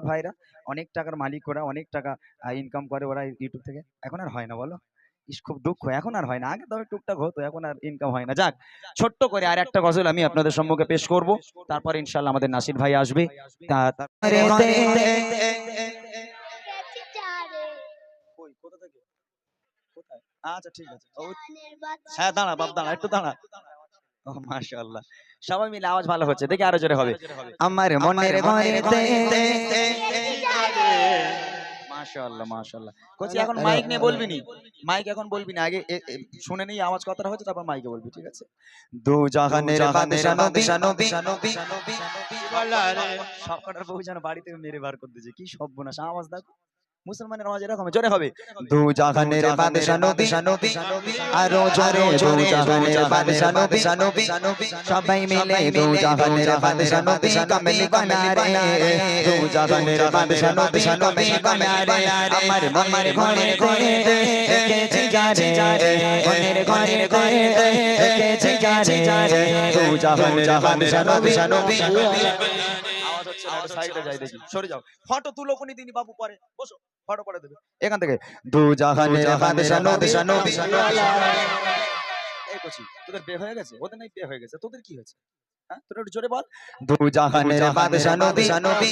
TikToker ভাইরা। অনেক টাকার মালিক ওরা অনেক টাকা ইনকাম করে ওরা ইউটিউব থেকে। এখন আর হয় না বলো। খুব দুঃখ। এখন আর হয় না। আগে তবে টুকটাক হতো এখন আর ইনকাম হয় না। যাক ছোট্ট করে আর একটা গজল আমি আপনাদের সম্মুখে পেশ করব। তারপর ইনশাল্লাহ আমাদের নাসির ভাই আসবে? আচ্ছা ঠিক আছে। হ্যাঁ দাঁড়া বাপ দাঁড়া একটু দাঁড়া। ও মাশাআল্লাহ। সবাই মিলে আওয়াজ ভালো হচ্ছে দেখি আরও জোরে হবে। আমার মনের ঘরেতে মাশাআল্লাহ মাশাআল্লাহ। কোচি এখন মাইক নিয়ে বলবি নি? মাইক এখন বলবি না? আগে শুনে নেই আওয়াজ কতটা হচ্ছে তারপর মাইকে বলবি ঠিক আছে? দু জাহানের বাদশা নবী নবী নবী সবকটার বউ যেন বাড়ি মেরে বার করে দিয়েছে কি আওয়াজ দেখো। মুসলমানের আওয়াজ এরকম জোরে হবে দু জাহানের বাদশা নবী নবী আরও জোরে দু জাহানের বাদশা নবী নবী সবাই মিলে দু জাহানের বাদশা নবী কামেলি বানারে দু জাহানের বাদশা নবী নবী বানারে আমার মনের ঘরে ঘরে একেছি যারে মনের ঘরে ঘরে একেছি যারে দু জাহানের বাদশা নবী নবী আওয়াজ হচ্ছে না একটু সাইডে যাই দেখি। সরে যাও। ফটো তুলো কোনি দিনই বাবু পরে। বসো ফটো পরে দেবে। এখান থেকে। দু জাহানের বাদশা নবী নবী এই কচি তোদের বিয়ে হয়ে গেছে? ওদের নাই বিয়ে হয়ে গেছে। তোদের কি হয়েছে? হ্যাঁ জোরে বল। দু জাহানের বাদশা নবী নবী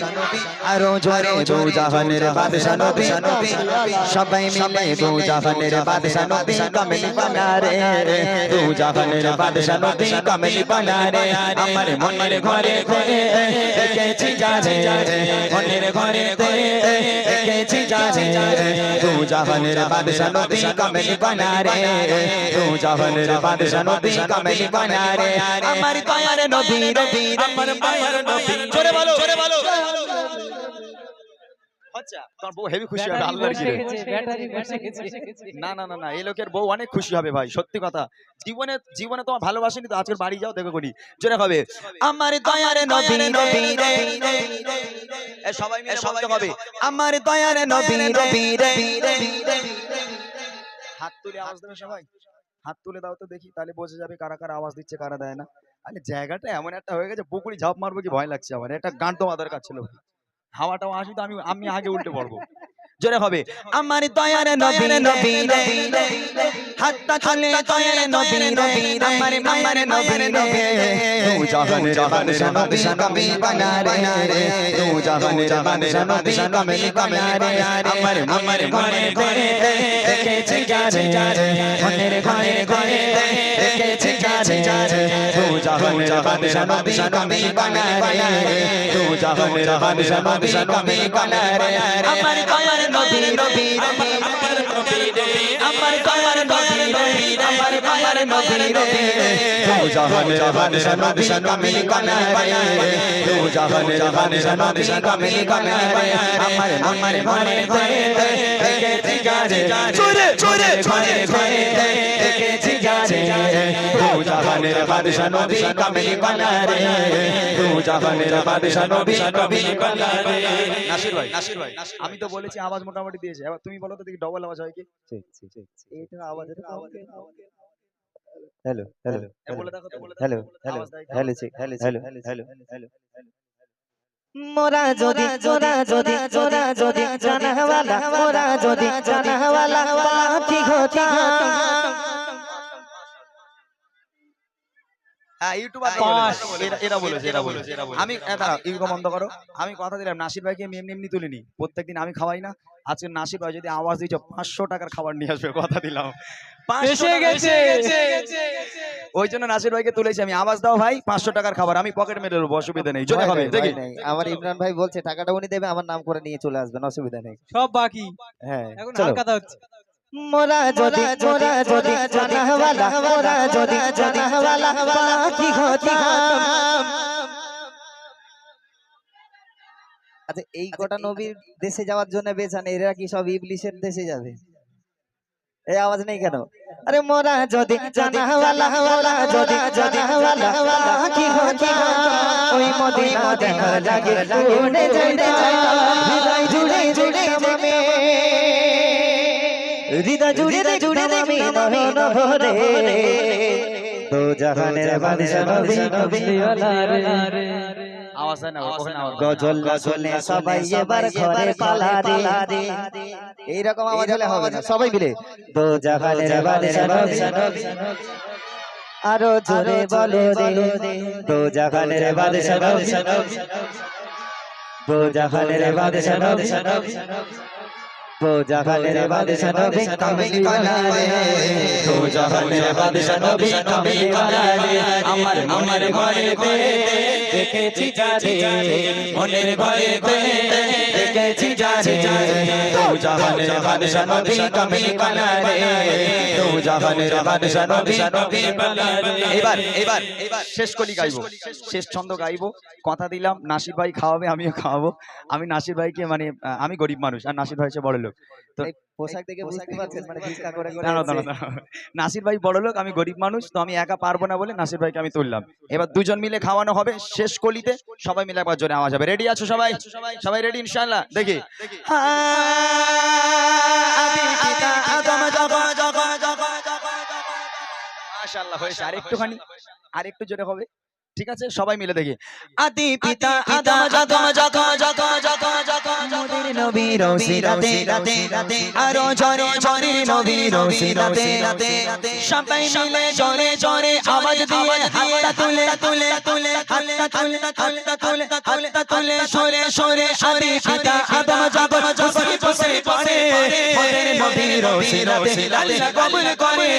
আরও জোরে দু জাহানের বাদশা নবী নবী। সবাই মিলে দু জাহানের বাদশা নবী কামেলি বানারে দু জাহানের বাদশা নবী কামেলি বানারে। আমার মনের ঘরে ঘরে একেছি যারে। মনের ঘরে ঘরে একেছি যারে। দু জাহানের বাদশা নবী কামেলি বানারে। দু জাহানের বাদশা নবী কামেলি বানারে। আমার দয়ার নবী নবী আমার নবী। জোরে বলো। জোরে বলো। আচ্ছা তোমার বউ হেভি খুশি হবে আল্লাহর কি না না না না এই লোকের বউ অনেক খুশি হবে ভাই সত্যি কথা। জীবনে জীবনে তোমার ভালোবাসেনি তো আজকের বাড়ি যাও দেখো করি। জোরে হবে। আমার দয়ার নবী নবী রে। সবাই মিলে বলতে হবে আমার দয়ার নবী নবী রে। হাত তুলে আওয়াজ দেবে সবাই। হাত তুলে দাও তো দেখি, তাহলে বসে যাবে কারা কারা আওয়াজ দিচ্ছে, কারা দেয় না। আরে জায়গাটা এমন একটা হয়ে গেছে, বুকুরি ঝাঁপ মারবো কি ভয় লাগছে আমার একটা গান দেওয়া দরকার ছিল। হাওয়াটা আসি তো আমি আমি আগে উল্টে পড়ব। জোরে হবে আমার দয়ার নবী নবী রে তুলে দয়ার নবী নবী আমার মায়ের নবী নবী তু জাহানের বাদশা নবী নবী বানা রে তু জাহানের বাদশা নবী নবী বানা রে আমার আমার ঘরে ঘরে একেছি যারে মনের ঘরে ঘরে একেছি যারে তু জাহানের বাদশা নবী নবী বানা রে তু জাহানের বাদশা নবী নবী বানা রে আমার দয়ার নবী নবী আমার নবী আমার দয়ার নবী নবী আমার দয়ার নবী নবী তু জাহানের বাদশা নবী নবী বানা রে তু জাহানের বাদশা নবী নবী বানা রে আমার আমার ঘরে ঘরে একেছি যারে চোরে চোরে ঘরে ঘরে একেছি জাহানের বাদশা নবী নবী বানা রে তু জাহানের বাদশা নবী নবী বানা রে নাসির ভাই নাসির ভাই আমি তো বলেছি আওয়াজ মোটামুটি দিয়েছে এবার তুমি বলো তো দেখি ডবল আওয়াজ হয় কি এইটা আওয়াজ হ্যালো হ্যালো এ বলে দেখো তো বলে দেখো hello hello hello check hello hello hello hello মোরা যদি মোরা যদি মোরা যদি জানাওয়ালা মোরা যদি জানাওয়ালা পাখি হতাম হ্যাঁ ইউটিউবার এরা এরা বলেছে এরা বলেছে আমি দাঁড়াও ইউগো বন্ধ করো। আমি কথা দিলাম নাসির ভাইকে আমি এমনি এমনি তুলিনি। প্রত্যেকদিন আমি খাওয়াই না। আজকে নাসির ভাই যদি আওয়াজ দিয়েছে পাঁচশো টাকার খাবার নিয়ে আসবে কথা দিলাম। 500 ওই জন্য নাসির ভাইকে তুলেছি আমি। আওয়াজ দাও ভাই পাঁচশো টাকার খাবার। আমি পকেট মেরে দেবো অসুবিধা নেই। জোরে হবে দেখি। আমার ইমরান ভাই বলছে টাকাটা উনি দেবে আমার নাম করে নিয়ে চলে আসবেন অসুবিধা নেই। সব বাকি। হ্যাঁ এখন হচ্ছে। মোরা যদি মোরা যদি জানাওয়ালা মোরা যদি জানাওয়ালা পাখি হতাম। আচ্ছা এই কটা নবীর দেশে যাওয়ার জন্য বেচান এরা কি সব ইবলিশের দেশে যাবে? এই আওয়াজ নেই কেন? আরে মোরা যদি জানাওয়ালা মোরা যদি জানাওয়ালা পাখি হতাম। ওই মদিনা দেখার লাগে উড়ে হৃদয় জুড়ে জুড়ে আমি। হৃদয় জুড়ে জুড়ে আমি মরণ ভরে তো জাহানের বাদশা নবী নবী আওয়াজ না আওয়াজ গজল শুনে সবাই এবার ঘরে পালা রে এইরকম আওয়াজ হলে হবে না সবাই মিলে। দো জাহানের বাদশা নবী আরও জোরে বলো রে। দো জাহানের বাদশা নবী দো জাহানের বাদশা নবী দো জাহানের বাদশা নবী কামিল কালা রে দু জাহানের বাদশা নবী কামিল কালা রে আমার মনের ঘরে দেখেছি যারে। মনের ঘরে দেখেছি যারে। দু জাহানের বাদশা নবী কামিল কালা জাহানের বাদশা নবী এবার এবার এবার শেষ কলি গাইবো শেষ ছন্দ গাইবো। কথা দিলাম নাসির ভাই খাওয়াবে আমিও খাওয়াবো। আমি নাসির ভাইকে মানে আমি গরিব মানুষ আর নাসির ভাই হচ্ছে বড় লোক। তো পোশাক দেখে বুঝতে পারছেন মানে ভিক্ষা করে করে দাঁড়াও, দাঁড়াও। নাসির ভাই বড় লোক আমি গরিব মানুষ তো আমি একা পারব না বলে নাসির ভাইকে আমি তুললাম। এবার দুজন মিলে খাওয়ানো হবে শেষ কলিতে। সবাই মিলে একবার জোরে আওয়াজ হবে। রেডি আছো সবাই? সবাই রেডি ইনশাআল্লাহ? দেখি। মাশাআল্লাহ হয়েছে। আরেকটুখানি আরেকটু জোরে হবে। ঠিক আছে? সবাই মিলে দেখি। আদি পিতা আদম আদম মোদের নবীর সিরাতে রাতে রাতে আরও জরে জরে নবীর সিরাতে রাতে সবাই মিলে জরে জরে আওয়াজ দিয়ে হাতটা তুলে তুলে তুলে হাতটা তুলে হাতটা তুলে হাতটা তুলে সরে সরে আদি পিতা আদম যখন যখন বসে পড়ে মোদের নবীর সিরাতে আল্লাহ কবুল করে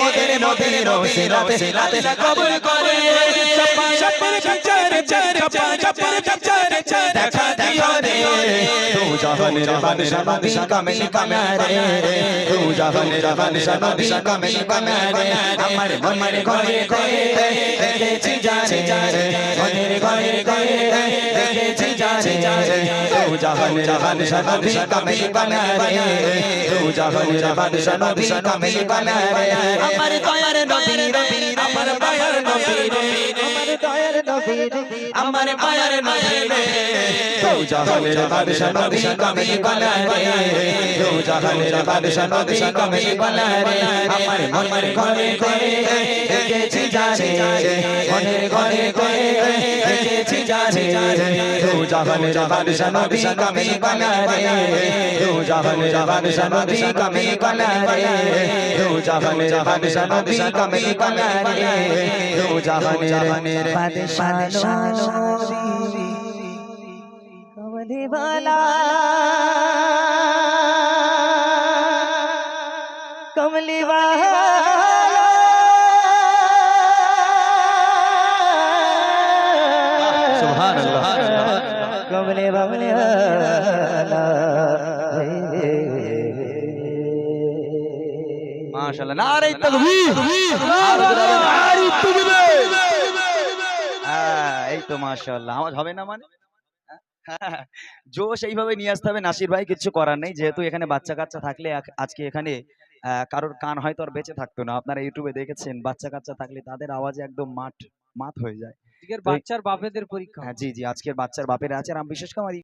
মোদের নবীর সিরাতে আল্লাহ কবুল করে চপ্পর চর চর চপ্পর চপ্পর চর চর দেখা দিও রে তু জাহানের বাদশা তু জাহানের বাদশা নবী কামিল কামারে আমার মনের ঘরে ঘরে দেখেছি জানে মনের ঘরে ঘরে দেখেছি জানে তু জাহানের বাদশা নবী কামিল কামারে তু জাহানের বাদশা নবী কামিল কামারে আমার দয়ার নবী আমার দয়ার নবী আমার দয়ার নবী রে আমার মায়ার দু জাহানের বাদশা নবী কামিল বালা রে। দু বাদশা নবী কামিল বালা আমার মনের ঘরে ঘরে দেখেছি জানে। মনের ঘরে ঘরে দেখেছি জানে দু জাহানের জাহান সনবি কামিল বালা রে দু জাহান সনবি নবী কামিল বালা রে জাহান সনবি বাদশা নবী কামিল বালা রে বাদশাহ নবী। কমলি বালা কমলি বালা মাশাআল্লাহ। নারে তাকবীর। নারে তাকবীর। হ্যাঁ এই তো মাশাআল্লাহ। আওয়াজ হবে না মানে? হ্যাঁ, জোশ এইভাবে নিয়ে আসতে হবে। নাসির ভাই কিছু করার নেই। যেহেতু এখানে বাচ্চা কাচ্চা থাকলে আজকে এখানে আহ, কারোর কান হয়তো আর বেঁচে থাকতো না। আপনারা ইউটিউবে দেখেছেন বাচ্চা কাচ্চা থাকলে তাদের আওয়াজে একদম মাঠ মাত হয়ে যায়। আজকের বাচ্চার বাপেদের পরীক্ষা হ্যাঁ জি জি আজকের বাচ্চার বাপের আছে আর আমি বিশেষ করে আমার